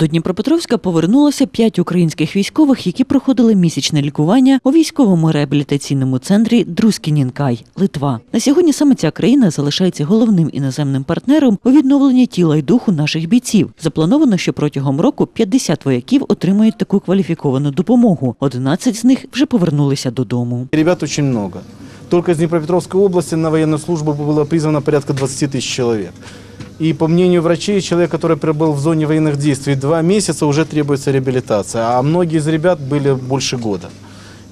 До Дніпропетровська повернулося п'ять українських військових, які проходили місячне лікування у військовому реабілітаційному центрі Друскінінкай, Литва. На сьогодні саме ця країна залишається головним іноземним партнером у відновленні тіла й духу наших бійців. Заплановано, що протягом року 50 вояків отримають таку кваліфіковану допомогу. 11 з них вже повернулися додому. Ребят очень много. Только из Днепропетровской области на военную службу было призвано порядка 20 тысяч человек. И по мнению врачей, человек, который пробыл в зоне военных действий два месяца, уже требуется реабилитация. А многие из ребят были больше года.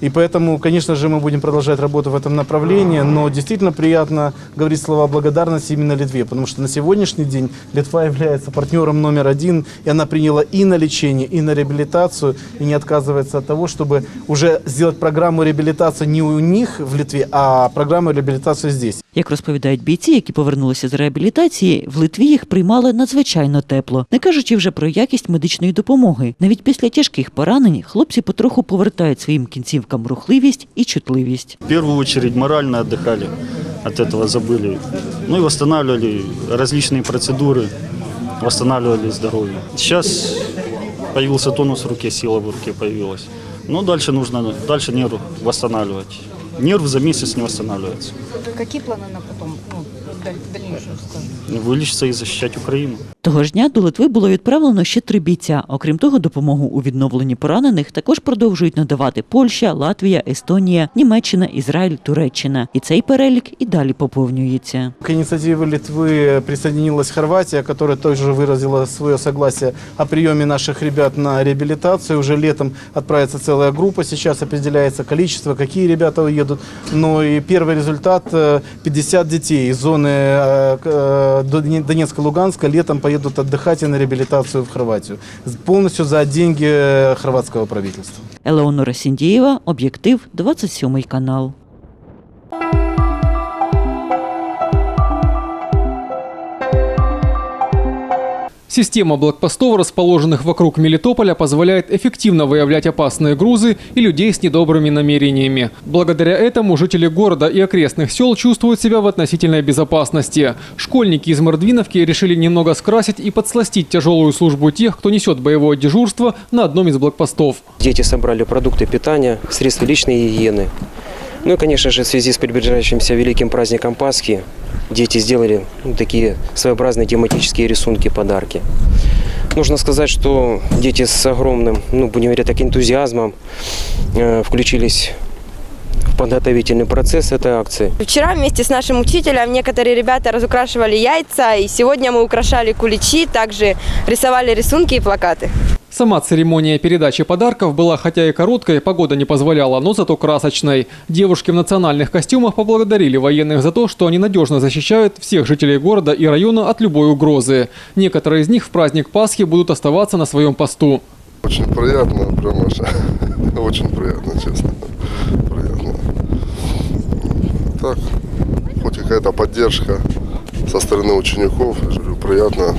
И поэтому, конечно же, мы будем продолжать работу в этом направлении, но действительно приятно говорить слова благодарности именно Литве, потому что на сегодняшний день Литва является партнером номер один, и она приняла и на лечение, и на реабилитацию, и не отказывается от того, чтобы уже сделать программу реабилитации не у них в Литве, а программу реабилитации здесь. Як розповідають бійці, які повернулися з реабілітації, в Литві їх приймали надзвичайно тепло, не кажучи вже про якість медичної допомоги. Навіть після тяжких поранень хлопці потроху повертають своїм кінцівкам рухливість і чутливість. В первую очередь морально отдыхали, от этого забыли. Ну и восстанавливали различные процедуры, восстанавливали здоровье. Сейчас появился тонус в руке, сила в руке появилась. Но дальше нужно, дальше нерв восстанавливать. Нерв за месяц не восстанавливается. Какие планы на потом, ну, в дальнейшем, скажем? Вылечиться и защищать Украину. Того ж дня до Литви було відправлено ще три бійця. Окрім того, допомогу у відновленні поранених також продовжують надавати Польща, Латвія, Естонія, Німеччина, Ізраїль, Туреччина. І цей перелік і далі поповнюється. К инициативе Литвы присоединилась Хорватия, которая тоже выразила свое согласие о приеме наших ребят на реабилитацию. Уже летом отправится целая группа, сейчас определяется количество, какие ребята уедут. Но и первый результат э, 50 детей из зоны э, к- э, Доне- Донецка-Луганска летом поедут отдыхать и на реабилитацию в Хорватию. С- Полностью за деньги э, хорватского правительства. Елеонора Сіндієва, об'єктив, 27 канал. Система блокпостов, расположенных вокруг Мелитополя, позволяет эффективно выявлять опасные грузы и людей с недобрыми намерениями. Благодаря этому жители города и окрестных сел чувствуют себя в относительной безопасности. Школьники из Мордвиновки решили немного скрасить и подсластить тяжелую службу тех, кто несет боевое дежурство на одном из блокпостов. Дети собрали продукты питания, средства личной гигиены. Ну и, конечно же, в связи с приближающимся великим праздником Пасхи, дети сделали ну, такие своеобразные тематические рисунки, подарки. Нужно сказать, что дети с огромным, ну, будем говорить так, энтузиазмом э, включились подготовительный процесс этой акции. Вчера вместе с нашим учителем некоторые ребята разукрашивали яйца, и сегодня мы украшали куличи, также рисовали рисунки и плакаты. Сама церемония передачи подарков была хотя и короткой, погода не позволяла, но зато красочной. Девушки в национальных костюмах поблагодарили военных за то, что они надежно защищают всех жителей города и района от любой угрозы. Некоторые из них в праздник Пасхи будут оставаться на своем посту. Очень приятно, прям очень приятно, честно. Приятно. Так, хоть какая-то поддержка со стороны учеников, приятно.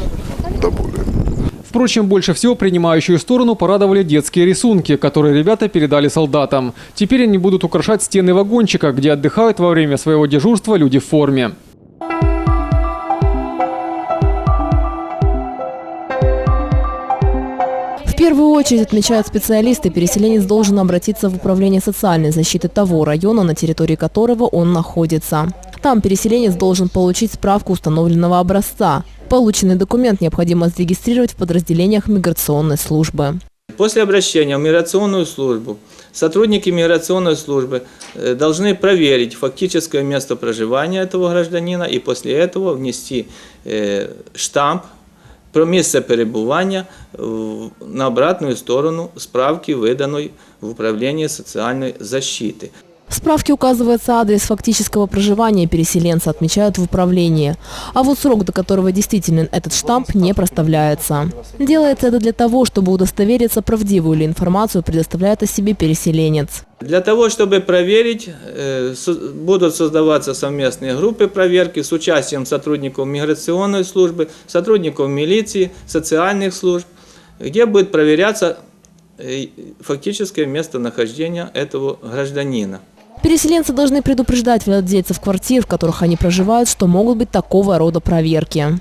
Впрочем, больше всего принимающую сторону порадовали детские рисунки, которые ребята передали солдатам. Теперь они будут украшать стены вагончика, где отдыхают во время своего дежурства люди в форме. В первую очередь, отмечают специалисты, переселенец должен обратиться в Управление социальной защиты того района, на территории которого он находится. Там переселенец должен получить справку установленного образца. Полученный документ необходимо зарегистрировать в подразделениях миграционной службы. После обращения в миграционную службу сотрудники миграционной службы э, должны проверить фактическое место проживания этого гражданина и после этого внести э, штамп про місце перебування в- на обратную сторону справки, виданої в управлінні соціальної защиты. В справке указывается адрес фактического проживания переселенца, отмечают в управлении. А вот срок, до которого действителен этот штамп, не проставляется. Делается это для того, чтобы удостовериться, правдивую ли информацию предоставляет о себе переселенец. Для того, чтобы проверить, э, будут создаваться совместные группы проверки с участием сотрудников миграционной службы, сотрудников милиции, социальных служб, где будет проверяться э, фактическое местонахождение этого гражданина. Переселенцы должны предупреждать владельцев квартир, в которых они проживают, что могут быть такого рода проверки.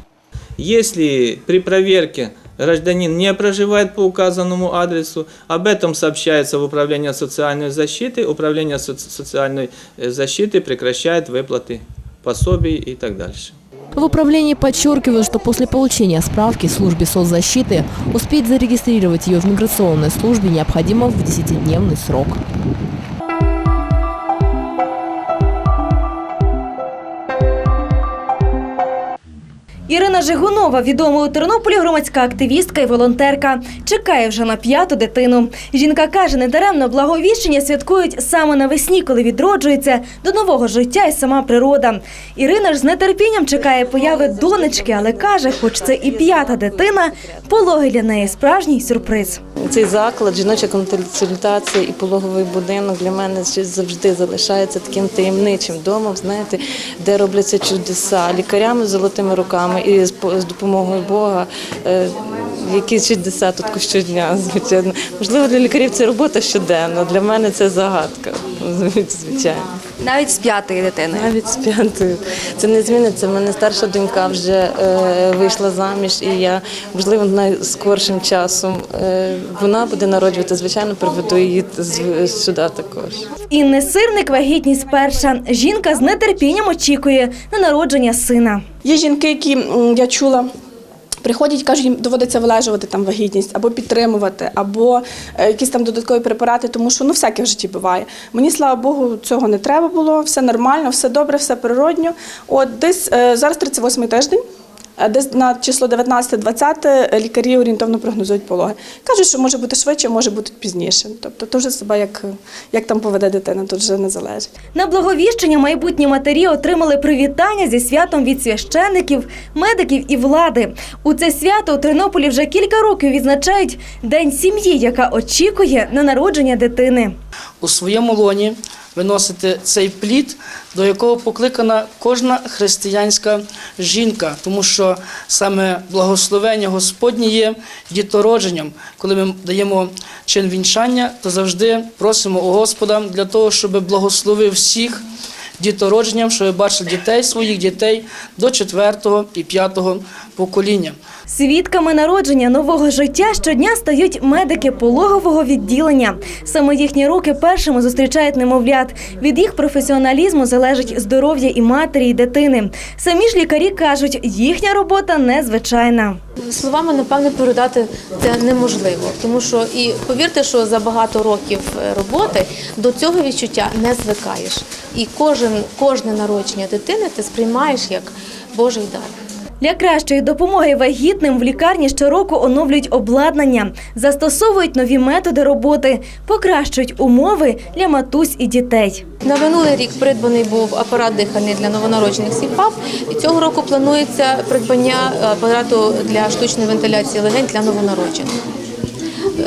Если при проверке гражданин не проживает по указанному адресу, об этом сообщается в Управление социальной защиты, Управление соци- социальной э, защиты прекращает выплаты пособий и так дальше. В управлении подчеркивают, что после получения справки службе соцзащиты успеть зарегистрировать ее в миграционной службе необходимо в 10-дневный срок. Ірина Жигунова, відома у Тернополі громадська активістка і волонтерка, чекає вже на п'яту дитину. Жінка каже, недаремно благовіщення святкують саме навесні, коли відроджується до нового життя і сама природа. Ірина ж з нетерпінням чекає появи донечки, але каже, хоч це і п'ята дитина, пологи для неї справжній сюрприз. Цей заклад, жіноча консультація і пологовий будинок для мене завжди залишається таким таємничим домом, знаєте, де робляться чудеса лікарями з золотими руками і з допомогою Бога. якісь Які чудеса щодня, звичайно. Можливо, для лікарів це робота щоденна. Для мене це загадка, звичайно. Навіть з п'ятої дитини. Навіть з п'ятою. Це не зміниться. У мене старша донька вже е, вийшла заміж, і я, можливо, найскоршим часом е, вона буде народжувати. Звичайно, приведу її з- сюди також. Інни Сирник вагітність перша. Жінка з нетерпінням очікує на народження сина. Є жінки, які я чула. Приходять, кажуть, їм доводиться вилежувати там вагітність або підтримувати, або е, якісь там додаткові препарати, тому що ну всяке в житті буває. Мені слава Богу, цього не треба було, все нормально, все добре, все природньо. От десь е, зараз 38-й тиждень. Е, Десь на число 19-20 лікарі орієнтовно прогнозують пологи. Кажуть, що може бути швидше, може бути пізніше. Тобто, то вже себе як, як там поведе дитина, тут вже не залежить. На благовіщення майбутні матері отримали привітання зі святом від священиків, медиків і влади. У це свято у Тернополі вже кілька років відзначають День сім'ї, яка очікує на народження дитини. у своєму лоні виносити цей плід, до якого покликана кожна християнська жінка, тому що саме благословення Господнє є дітородженням. Коли ми даємо чин вінчання, то завжди просимо у Господа для того, щоб благословив всіх. Дітородженням, що ви бачили дітей своїх дітей до 4 і 5 поколінням. Свідками народження нового життя щодня стають медики пологового відділення. Саме їхні руки першими зустрічають немовлят. Від їх професіоналізму залежить здоров'я і матері, і дитини. Самі ж лікарі кажуть, їхня робота незвичайна. Словами, напевне, передати це неможливо, тому що і повірте, що за багато років е, роботи до цього відчуття не звикаєш, і кожен кожне народження дитини ти сприймаєш як божий дар. Для кращої допомоги вагітним в лікарні щороку оновлюють обладнання, застосовують нові методи роботи, покращують умови для матусь і дітей. На минулий рік придбаний був апарат дихальний для новонароджених СІПАП, і цього року планується придбання апарату для штучної вентиляції легень для новонароджених.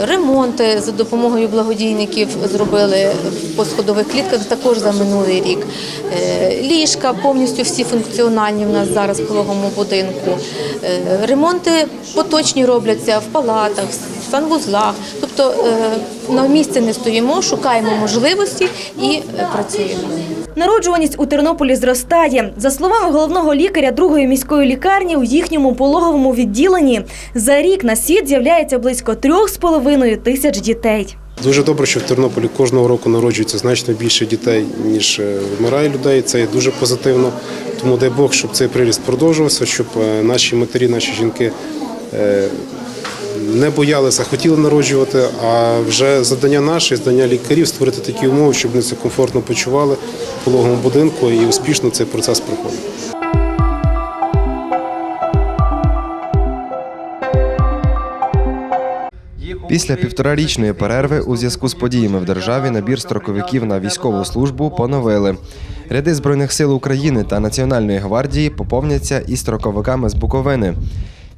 Ремонти за допомогою благодійників зробили в посходових клітках також за минулий рік. Е, Ліжка повністю всі функціональні в нас зараз в пологовому будинку. Е, Ремонти поточні робляться в палатах, в санвузлах. Тобто е, на місці не стоїмо, шукаємо можливості і працюємо. Народжуваність у Тернополі зростає. За словами головного лікаря другої міської лікарні, у їхньому пологовому відділенні за рік на світ з'являється близько трьох з половиною тисяч дітей. Дуже добре, що в Тернополі кожного року народжується значно більше дітей, ніж е, вмирає людей. Це є дуже позитивно. Тому дай Бог, щоб цей приріст продовжувався, щоб е, наші матері, наші жінки е, не боялися, хотіли народжувати. А вже завдання наше, завдання лікарів створити такі умови, щоб вони себе комфортно почували в пологовому будинку і успішно цей процес проходив. Після півторарічної перерви у зв'язку з подіями в державі набір строковиків на військову службу поновили. Ряди Збройних сил України та Національної гвардії поповняться і строковиками з Буковини.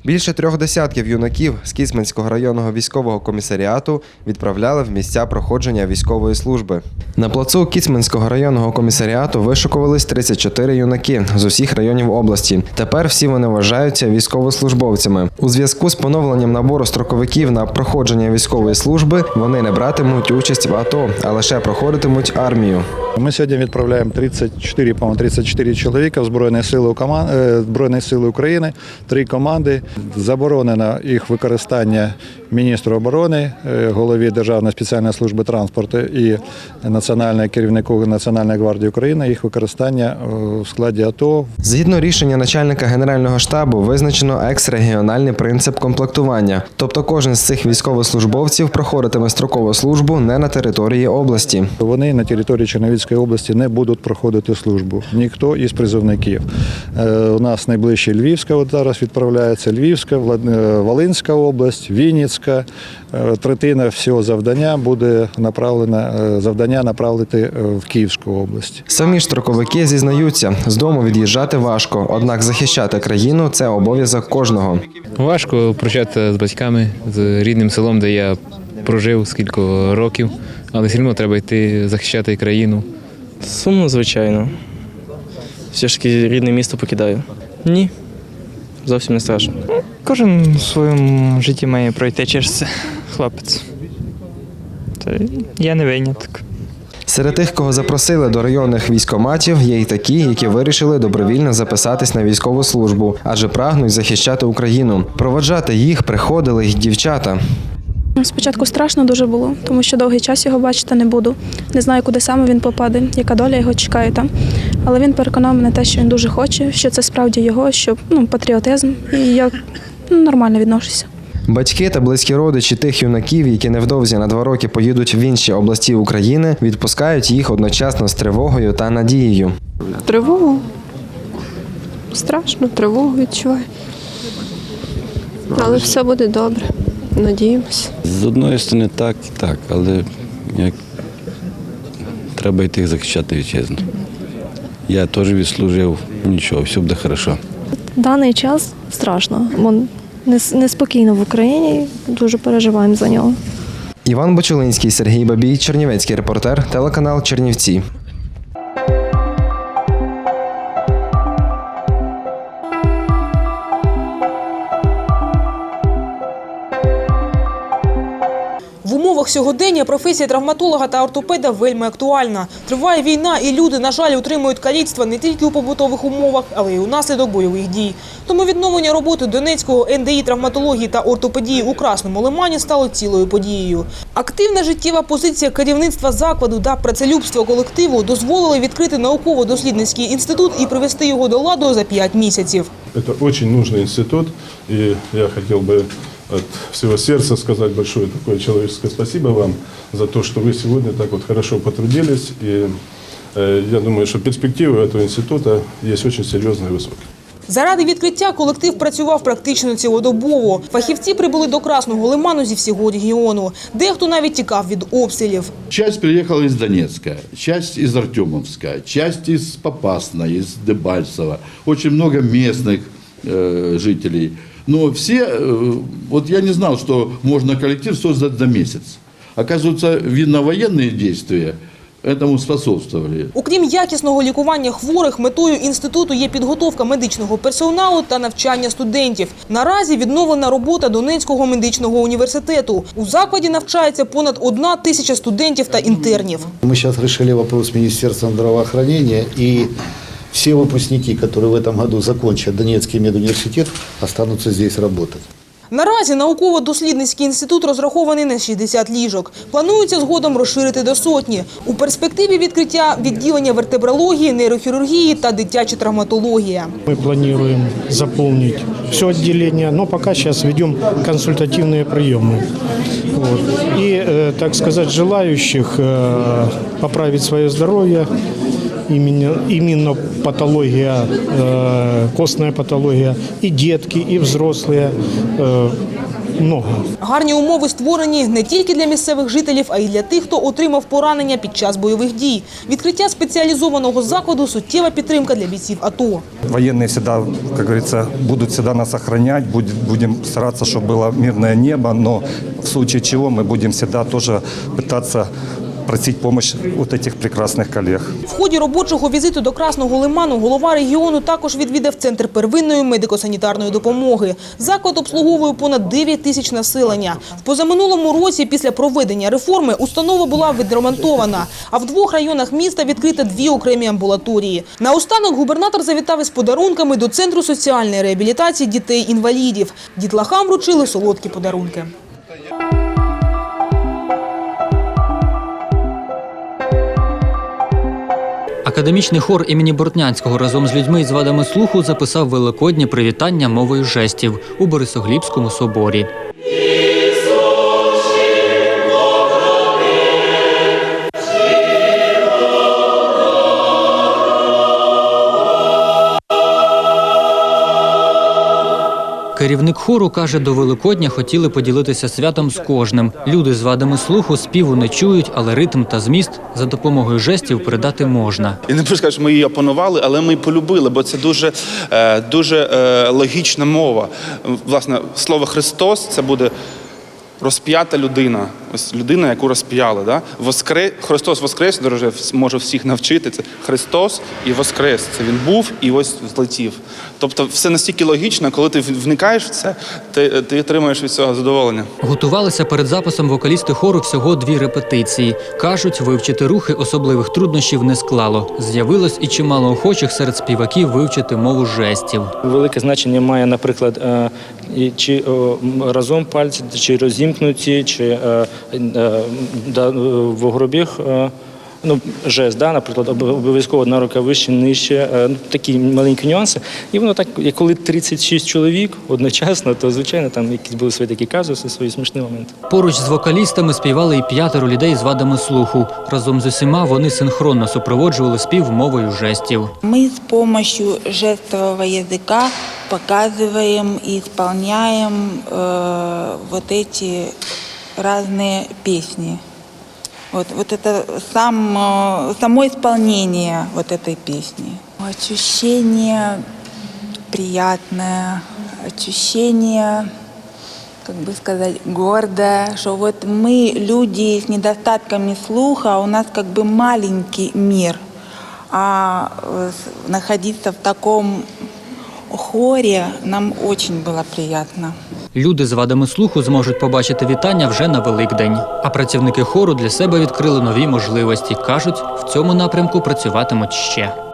Більше трьох десятків юнаків з Кісменського районного військового комісаріату відправляли в місця проходження військової служби. На плацу Кіцменського районного комісаріату вишукувались 34 юнаки з усіх районів області. Тепер всі вони вважаються військовослужбовцями. У зв'язку з поновленням набору строковиків на проходження військової служби вони не братимуть участь в АТО, а лише проходитимуть армію. Ми сьогодні відправляємо 34, по 34 чоловіка в Збройні Сили, е, Збройні Сили України, три команди. Заборонено їх використання міністру оборони, е, голові Державної спеціальної служби транспорту і національному керівнику Національної гвардії України, їх використання е, в складі АТО, Згідно рішення начальника генерального штабу, визначено екс-регіональний принцип комплектування. Тобто кожен з цих військовослужбовців проходитиме строкову службу не на території області. Вони на території Чернівецької області не будуть проходити службу. Ніхто із призовників. Е, У нас найближче Львівська, от зараз відправляється Львівська, Волинська область, Вінницька. Е, Третина всього завдання буде направлена е, завдання направити е, в Київську область. Самі ж строковики зізнаються, з дому від'їжджати важко, однак захищати країну це обов'язок кожного. Важко прощатися з батьками, з рідним селом, де я прожив скільки років, але все одно треба йти захищати країну. Сумно, звичайно. Все ж таки рідне місто покидаю. Ні. Зовсім не страшно. Кожен в своєму житті має пройти через це, хлопець. Та я не виняток. Серед тих, кого запросили до районних військоматів, є й такі, які вирішили добровільно записатись на військову службу, адже прагнуть захищати Україну. Проводжати їх приходили й дівчата. Спочатку страшно дуже було, тому що довгий час його бачити не буду. Не знаю, куди саме він попаде, яка доля його чекає там. Але він переконав мене те, що він дуже хоче, що це справді його, що ну, патріотизм, і я нормально відношуся. Батьки та близькі родичі тих юнаків, які невдовзі на два роки поїдуть в інші області України, відпускають їх одночасно з тривогою та надією. Тривогу. Страшно, тривогу відчуваю. Але все буде добре. Надіємося. З одної сторони так і так, але як треба йти захищати вітчизну. Я теж відслужив, нічого, все буде добре. Даний час страшно, неспокійно в Україні. Дуже переживаємо за нього. Іван Бочулинський, Сергій Бабій, Чернівецький репортер, телеканал Чернівці. В умовах сьогодення професія травматолога та ортопеда вельми актуальна. Триває війна, і люди, на жаль, отримують каліцтва не тільки у побутових умовах, але й унаслідок бойових дій. Тому відновлення роботи Донецького НДІ травматології та ортопедії у Красному Лимані стало цілою подією. Активна життєва позиція керівництва закладу та працелюбство колективу дозволили відкрити науково-дослідницький інститут і привести його до ладу за п'ять місяців. Это очень нужный институт, и я хотел бы от всего сердца сказать большое такое человеческое спасибо вам за то, что вы сегодня так вот хорошо потрудились. И э, я думаю, что перспективы этого института есть очень серьезные и высокие. Заради відкриття колектив працював практично цілодобово. Фахівці прибули до Красного Лиману зі всього регіону. Дехто навіть тікав від обстрілів. Часть приехала из Донецка, часть из Артемовска, часть из Попасна, из Дебальцева. Очень много местных э, жителей. Но все, э, вот я не знал, что можно коллектив создать за месяц. Оказывается, видно, военные действия этому способствовали. Окрім якісного лікування хворих, метою інституту є підготовка медичного персоналу та навчання студентів. Наразі відновлена робота Донецького медичного університету. У закладі навчається понад одна тисяча студентів та інтернів. Мы сейчас решили вопрос с Министерством здравоохранения, и все выпускники, которые в этом году закончат Донецкий медуниверситет, останутся здесь работать. Наразі науково-дослідницький інститут розрахований на 60 ліжок. Планується згодом розширити до сотні. У перспективі відкриття відділення вертебрології, нейрохірургії та дитяча травматологія. Мы планируем заполнить все отделение, но пока сейчас ведем консультативные приемы. Вот. И, э, так сказать, желающих э, поправить свое здоровье, именно, именно патология, э, костная патология, и детки, и взрослые, э, много. Гарні умови створені не тільки для місцевих жителів, а й для тих, хто отримав поранення під час бойових дій. Відкриття спеціалізованого закладу – суттєва підтримка для бійців АТО. Военные всегда, как говорится, будут всегда нас охранять, будет- будем стараться, чтобы было мирное небо, но в случае чего мы будем всегда тоже пытаться просить помощь вот этих прекрасных коллег. В ході робочого візиту до Красного Лиману голова регіону також відвідав центр первинної медико-санітарної допомоги. Заклад обслуговує понад 9 тисяч населення. В позаминулому році після проведення реформи установа була відремонтована, а в двох районах міста відкрито дві окремі амбулаторії. Наостанок губернатор завітав із подарунками до центру соціальної реабілітації дітей-інвалідів. Дітлахам вручили солодкі подарунки. Академічний хор імені Бортнянського разом з людьми з вадами слуху записав великоднє привітання мовою жестів у Борисоглібському соборі. Керівник хору каже, до Великодня хотіли поділитися святом з кожним. Люди з вадами слуху співу не чують, але ритм та зміст за допомогою жестів передати можна. І не що ми її опанували, але ми полюбили, бо це дуже, е, дуже е, логічна мова. Власне, слово Христос це буде розп'ята людина. Ось людина, яку розп'яли. Да? Воскре... Христос Воскрес, дороже, може всіх навчити. Це Христос і Воскрес. Це він був і ось злетів. Тобто все настільки логічно, коли ти вникаєш в це, ти, ти отримуєш від цього задоволення. Готувалися перед записом вокалісти хору всього дві репетиції. Кажуть, вивчити рухи особливих труднощів не склало. З'явилось і чимало охочих серед співаків вивчити мову жестів. Велике значення має, наприклад, е, чи разом пальці, чи розімкнуті, чи е, в гробіх. е, Ну, жест, да, наприклад, об- обов'язково одна рука вище, нижче, е, ну, такі маленькі нюанси. І воно так, як коли 36 чоловік одночасно, то звичайно там якісь були свої такі казуси, свої смішні моменти. Поруч з вокалістами співали і п'ятеро людей з вадами слуху. Разом з усіма вони синхронно супроводжували спів мовою жестів. Мы с помощью жестового языка показываем и исполняем э, вот эти разные песни. Вот, вот это сам, э, само исполнение вот этой песни. Ощущение приятное, ощущение, как бы сказать, гордое, что вот мы, люди с недостатками слуха, у нас как бы маленький мир, а э, находиться в таком хоре нам очень было приятно. Люди з вадами слуху зможуть побачити вітання вже на Великдень. А працівники хору для себе відкрили нові можливості. кажуть, в цьому напрямку працюватимуть ще.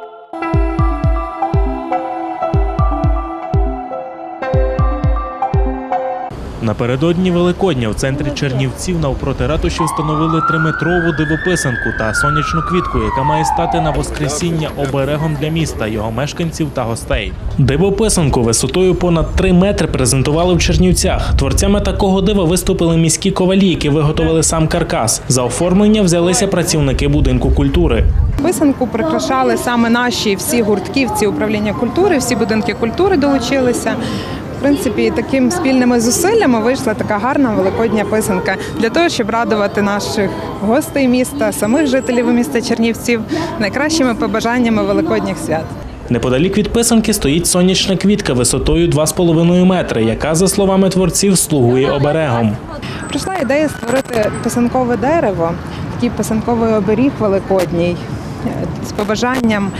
Напередодні Великодня в центрі Чернівців навпроти ратуші встановили триметрову дивописанку та сонячну квітку, яка має стати на воскресіння оберегом для міста, його мешканців та гостей. Дивописанку висотою понад 3 метри презентували в Чернівцях. Творцями такого дива виступили міські ковалі, які виготовили сам каркас. За оформлення взялися працівники будинку культури. Писанку прикрашали саме наші всі гуртки, всі управління культури, всі будинки культури долучилися. В принципі, такими спільними зусиллями вийшла така гарна великодня писанка для того, щоб радувати наших гостей міста, самих жителів міста Чернівців найкращими побажаннями великодніх свят. Неподалік від писанки стоїть сонячна квітка висотою 2,5 метри, яка, за словами творців, слугує оберегом. Прийшла ідея створити писанкове дерево, такий писанковий оберіг великодній е, з побажанням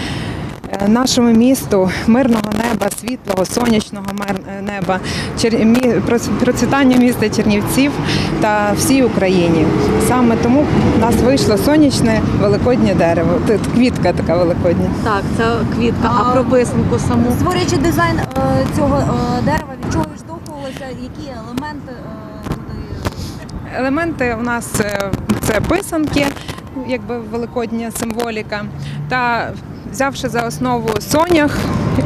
нашому місту мирного неба, світлого, сонячного е, неба, процвітання міста Чернівців та всій Україні. Саме тому в нас вийшло сонячне великоднє дерево. Тут квітка така великодня. Так, це квітка. А про писанку саму? Створюючи дизайн е, цього е, дерева, від чого відштовхувалися, які елементи е, туди Елементи у нас е, це писанки, якби великодня символіка. Та взявши за основу сонях,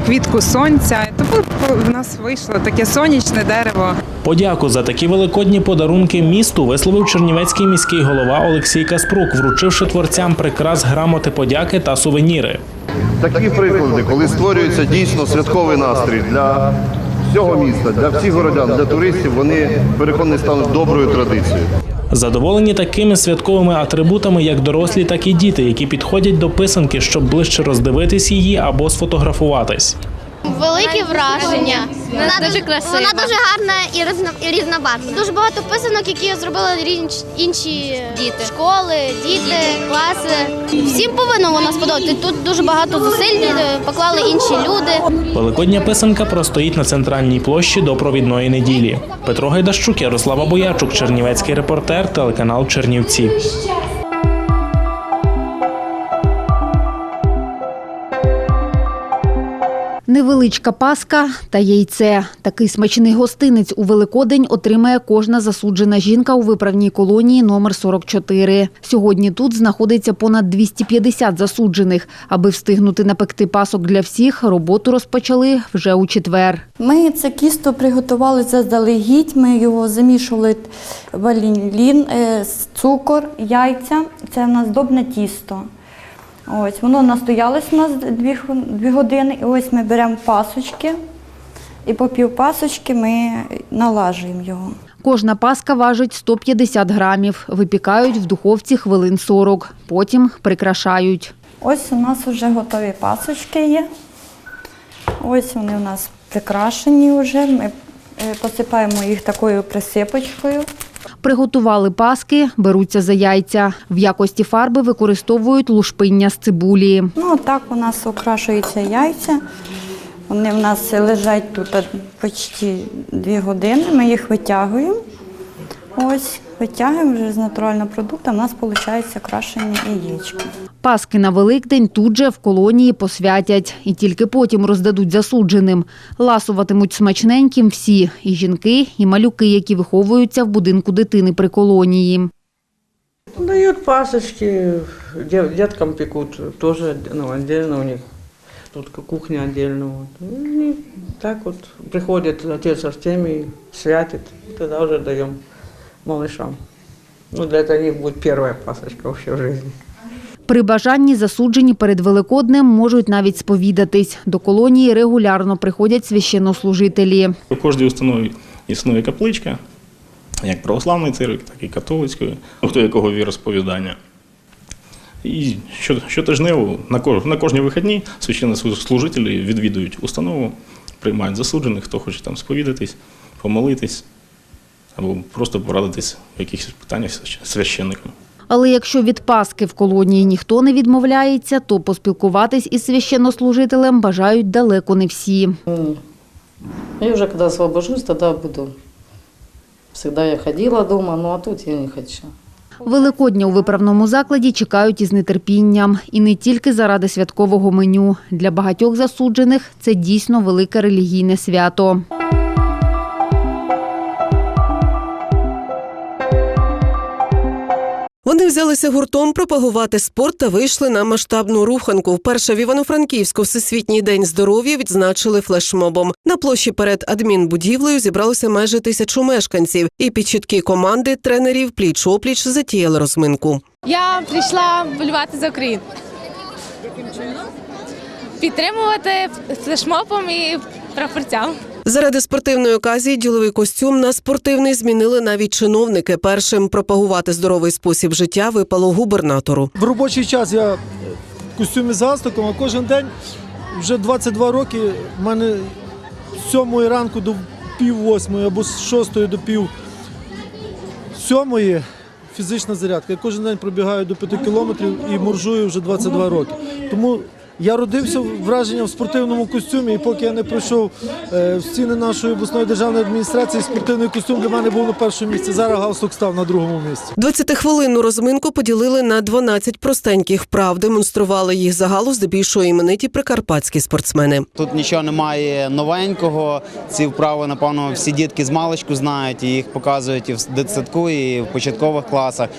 квітку сонця, то в нас вийшло таке сонячне дерево. Подяку за такі великодні подарунки місту висловив чернівецький міський голова Олексій Каспрук, вручивши творцям прикрас грамоти подяки та сувеніри. Такі приклади, коли створюється дійсно святковий настрій для всього міста, для всіх городян, для туристів, вони переконані стануть доброю традицією. Задоволені такими святковими атрибутами, як дорослі, так і діти, які підходять до писанки, щоб ближче роздивитись її або сфотографуватись. Велике враження. Вона дуже красива. Вона дуже гарна і різно- і різнобарвна. Дуже багато писанок, які зробили річ- інші діти. Школи, діти, класи. Всім повинно воно сподобатися. Тут дуже багато зусиль е, поклали інші люди. Великодня писанка простоїть на центральній площі до провідної неділі. Петро Гайдащук, Ярослава Боячук, Чернівецький репортер, телеканал Чернівці. Невеличка паска та яйце. Такий смачний гостинець у Великодень отримає кожна засуджена жінка у виправній колонії номер 44. Сьогодні тут знаходиться понад 250 засуджених. Аби встигнути напекти пасок для всіх, роботу розпочали вже у четвер. Ми це кісто приготували заздалегідь. Ми його замішували ванілін, е, цукор, яйця. Це в нас добне тісто. Ось воно настоялось у нас дві, дві години. І ось ми беремо пасочки, і по пів пасочки ми налажуємо його. Кожна паска важить 150 грамів. Випікають в духовці хвилин 40. Потім прикрашають. Ось у нас вже готові пасочки є. Ось вони у нас прикрашені вже. Ми е, посипаємо їх такою присипочкою. Приготували паски, беруться за яйця. В якості фарби використовують лушпиння з цибулі. Ну, так у нас окрашуються яйця. Вони в нас лежать тут почти дві години. Ми їх витягуємо. Ось, витягуємо вже з натурального продукту. У нас виходить крашені яєчка. Паски на Великдень тут же в колонії посвятять і тільки потім роздадуть засудженим. Ласуватимуть смачненьким всі – і жінки, і малюки, які виховуються в будинку дитини при колонії. Дают пасочки, дев- деткам пекут, тоже ну, отдельно у них. Тут кухня отдельно. Вот. Ну, и так вот приходит отец Артемий, святит, тогда уже даем малышам. Ну, для этого них будет первая пасочка вообще в жизни. При бажанні засуджені перед Великоднем можуть навіть сповідатись. До колонії регулярно приходять священнослужителі. У кожній установі існує капличка, як православної церкви, так і католицької, ну, хто якого віросповідання. І що- щотижнево на, кож, на кожні вихідні священнослужителі відвідують установу, приймають засуджених, хто хоче там сповідатись, помолитись або просто порадитись в якихось питаннях священником. Але якщо від Паски в колонії ніхто не відмовляється, то поспілкуватись із священнослужителем бажають далеко не всі. Я уже когда освобожусь, тогда буду. Всегда я ходила дома, ну а тут я не хочу. Великодня у виправному закладі чекають із нетерпінням. І не тільки заради святкового меню. Для багатьох засуджених це дійсно велике релігійне свято. Вони взялися гуртом пропагувати спорт та вийшли на масштабну руханку. Вперше в Івано-Франківську Всесвітній день здоров'я відзначили флешмобом. На площі перед адмінбудівлею зібралося майже тисячу мешканців, і під чіткі команди тренерів пліч-опліч затіяли розминку. Я прийшла болювати за Україну. Підтримувати флешмобом і прапорцям. Заради спортивної оказії діловий костюм на спортивний змінили навіть чиновники. Першим пропагувати здоровий спосіб життя випало губернатору. В робочий час я в костюмі з галстуком, а кожен день вже 22 роки в мене з 7 ранку до пів восьмої або з 6 до пів сьомої фізична зарядка. Я кожен день пробігаю до 5 кілометрів і моржую вже 22 роки. Тому я родився враження в спортивному костюмі, і поки я не пройшов е, в стіни нашої обласної державної адміністрації, спортивний костюм для мене був на першому місці. Зараз галстук став на другому місці. 20-хвилинну розминку поділили на 12 простеньких вправ. Демонстрували їх загалу здебільшого імениті прикарпатські спортсмени. Тут нічого немає новенького. Ці вправи, напевно, всі дітки з маличку знають і їх показують і в дитсадку, і в початкових класах.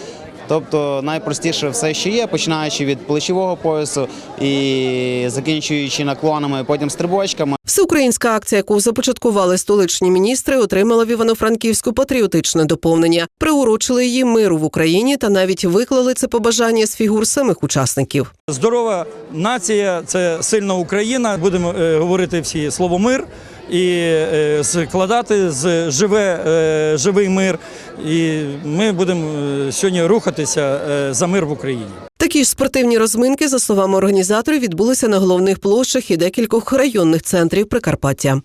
Тобто найпростіше все, що є, починаючи від плечового поясу і закінчуючи наклонами, потім стрибочками. Всеукраїнська акція, яку започаткували столичні міністри, отримала в Івано-Франківську патріотичне доповнення. Приурочили її миру в Україні та навіть виклали це побажання з фігур самих учасників. Здорова нація це сильна Україна. Будемо е, говорити всі слово мир і е, складати з живе е, живий мир. І ми будемо е, сьогодні рухатися за мир в Україні. Такі ж спортивні розминки, за словами організаторів, відбулися на головних площах і декількох районних центрів Прикарпаття.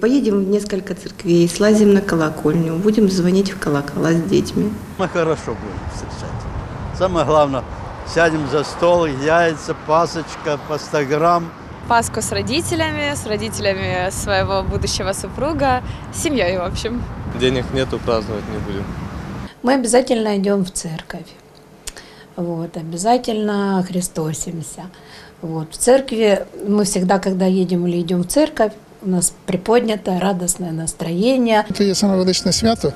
Поедем в несколько церквей, слазим на колокольню, будем звонить в колокола с детьми. Мы хорошо будем встречать. Самое главное, сядем за стол, яйца, пасочка по 100 грамм. Пасху с родителями, с родителями своего будущего супруга, с семьей, в общем. Денег нету, праздновать не будем. Мы обязательно идем в церковь. Вот, обязательно Христосимся. Вот, в церкви мы всегда, когда едем или идем в церковь, у нас приподнятое, радостное настроение. Це є саме величне свято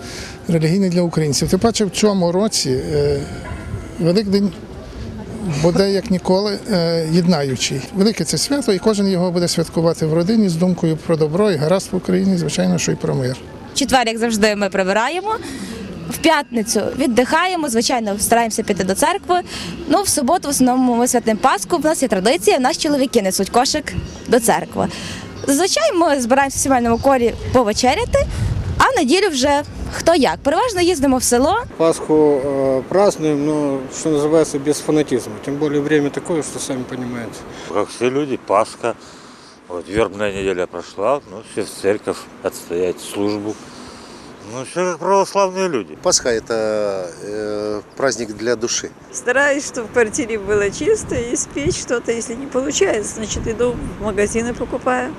релігійне для українців. Тим паче в цьому році е, Великдень буде як ніколи е, єднаючий. Велике це свято, і кожен його буде святкувати в родині з думкою про добро і гаразд в Україні, звичайно, що й про мир. четвер, як завжди, ми прибираємо. В п'ятницю віддихаємо, звичайно, стараємося піти до церкви. Ну, в суботу, в основному, ми святимо Пасху. В нас є традиція, в нас чоловіки несуть кошик до церкви. Зазвичай ми збираємося в сімейному колі повечеряти, а неділю вже хто як. Переважно їздимо в село. Пасху э, празднуем, но, что называется, без фанатизма. Тем более время такое, что сами понимаете. Как все люди, Пасха. Вот вербная неделя прошла, ну, все в церковь отстоять службу. Ну, все как православные люди. Пасха – это э, праздник для души. Стараюсь, чтобы в квартире было чисто, и испечь что-то. Если не получается, значит, иду в магазины покупаю,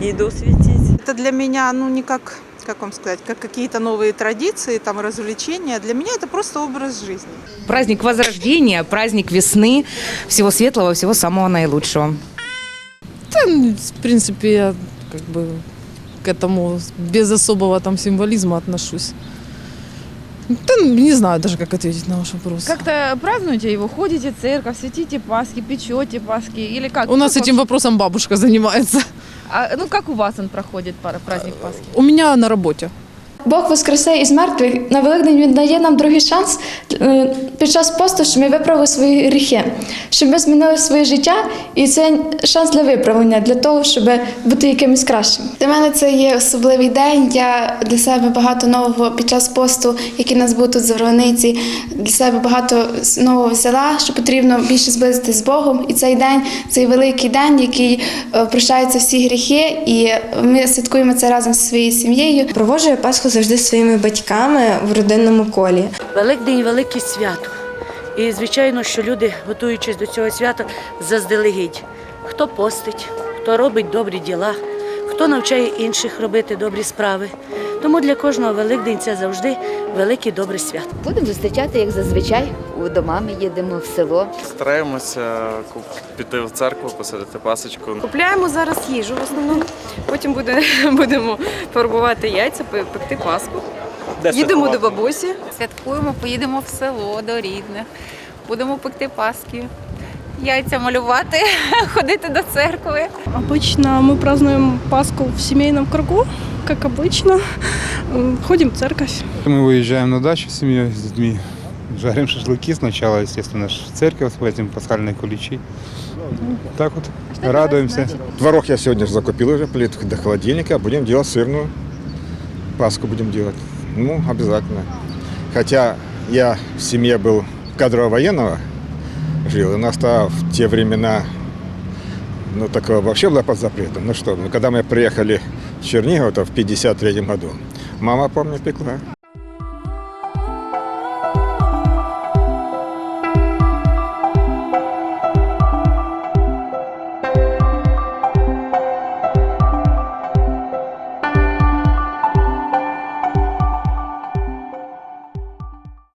иду светить. Это для меня, ну, не как, как вам сказать, как какие-то новые традиции, там, развлечения. Для меня это просто образ жизни. Праздник Возрождения, праздник весны, всего светлого, всего самого наилучшего. Да, в принципе, я как бы к этому без особого там символизма отношусь. Да, не знаю даже, как ответить на ваш вопрос. Как-то празднуете его, ходите в церковь, светите Пасхи, печете Пасхи или как? У нас Как этим вообще? вопросом бабушка занимается. А, ну как у вас он проходит праздник Пасхи? У меня на работе. Бог воскресе із мертвих на Великдень він дає нам другий шанс е, під час посту, щоб ми виправили свої гріхи, щоб ми змінили своє життя, і це шанс для виправлення, для того, щоб бути якимось кращим. Для мене це є особливий день. Я для себе багато нового під час посту, який нас був тут за границі, для себе багато нового взяла, що потрібно більше зблизитись з Богом. І цей день цей великий день, який е, прощаються всі гріхи, і ми святкуємо це разом зі своєю сім'єю. Проводжу я Пасху завжди зі своїми батьками в родинному колі. Великдень велике свято. І звичайно, що люди, готуючись до цього свята, заздалегідь. Хто постить, хто робить добрі діла, хто навчає інших робити добрі справи. Тому для кожного Великдень це завжди велике добре свято. Будемо зустрічати, як зазвичай, у домами їдемо в село. Стараємося піти в церкву, посадити пасочку. Купляємо зараз їжу в основному. Потім буде, будемо фарбувати яйця, пе- пекти паску. Де Їдемо до бабусі. Святкуємо, поїдемо в село до рідних, будемо пекти паски, яйця малювати, ходити до церкви. Обычно мы празднуем Пасху в семейном кругу, как обычно. М, Ходим в церковь. Мы выезжаем на дачу с семьей, с детьми. Жарим шашлыки сначала, естественно, ж в церковь, возим пасхальные куличи. Так вот, радуемся. Творог я сегодня же закупил уже, плит до холодильника. Будем делать сырную. Пасху будем делать. Ну, обязательно. Хотя я в семье был кадрово-военного, жил. У нас-то в те времена, ну, такое вообще было под запретом. Ну что, ну, когда мы приехали в Чернигов, то в 53 году, мама, помню, пекла.